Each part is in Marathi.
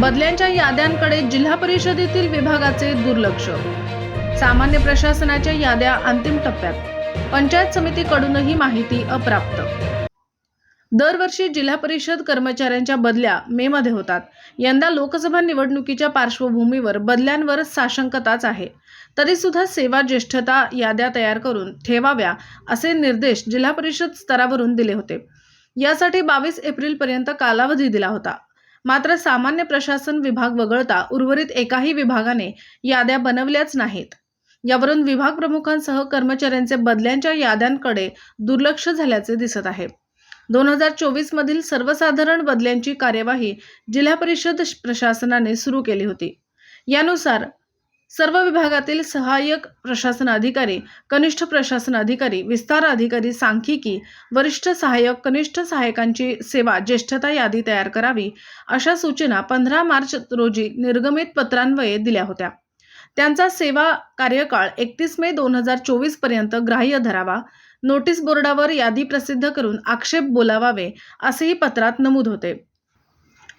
बदल्यांच्या याद्यांकडे जिल्हा परिषदेतील विभागाचे दुर्लक्ष. सामान्य प्रशासनाच्या याद्या अंतिम टप्प्यात. पंचायत समितीकडूनही माहिती अप्राप्त. दरवर्षी जिल्हा परिषद कर्मचाऱ्यांच्या बदल्या मे मध्ये होतात. यंदा लोकसभा निवडणुकीच्या पार्श्वभूमीवर बदल्यांवर साशंकताच आहे. तरी सुद्धा सेवा ज्येष्ठता याद्या तयार करून ठेवाव्या असे निर्देश जिल्हा परिषद स्तरावरून दिले होते. यासाठी बावीस एप्रिलपर्यंत कालावधी दिला होता. मात्र सामान्य प्रशासन विभाग वगळता उर्वरित एकाही विभागाने याद्या बनवल्याच नाहीत. यावरून विभाग प्रमुखांसह कर्मचाऱ्यांचे बदल्यांच्या याद्यांकडे दुर्लक्ष झाल्याचे दिसत आहे. दोन हजार चोवीस मधील सर्वसाधारण बदल्यांची कार्यवाही जिल्हा परिषद प्रशासनाने सुरू केली होती. यानुसार सर्व विभागातील सहाय्यक प्रशासन अधिकारी कनिष्ठ प्रशासन अधिकारी विस्तार अधिकारी सांख्यिकी वरिष्ठ सहाय्यक कनिष्ठ सहाय्यकांची सेवा ज्येष्ठता यादी तयार करावी अशा सूचना पंधरा मार्च रोजी निर्गमित पत्रान्वये दिल्या होत्या. त्यांचा सेवा कार्यकाळ एकतीस मे दोन हजार चोवीसपर्यंत ग्राह्य धरावा नोटीस बोर्डावर यादी प्रसिद्ध करून आक्षेप बोलावावे असेही पत्रात नमूद होते.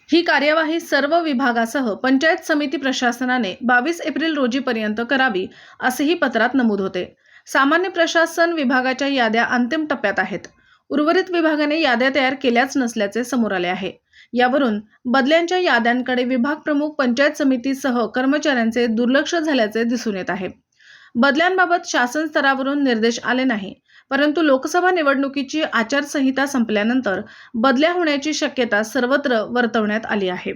ही कार्यवाही सर्व विभागासह पंचायत समिती प्रशासनाने बावीस एप्रिल रोजीपर्यंत करावी असेही पत्रात नमूद होते. सामान्य प्रशासन विभागाच्या याद्या अंतिम टप्प्यात आहेत. उर्वरित विभागाने याद्या तयार केल्याच नसल्याचे समोर आले आहे. यावरून बदल्यांच्या याद्यांकडे विभाग प्रमुख पंचायत समितीसह कर्मचाऱ्यांचे दुर्लक्ष झाल्याचे दिसून येत आहे. बदल्यांबाबत शासन स्तरावरून निर्देश आले नाही. परंतु लोकसभा निवडणुकीची आचारसंहिता संपल्यानंतर बदल्या होण्याची शक्यता सर्वत्र वर्तवण्यात आली आहे.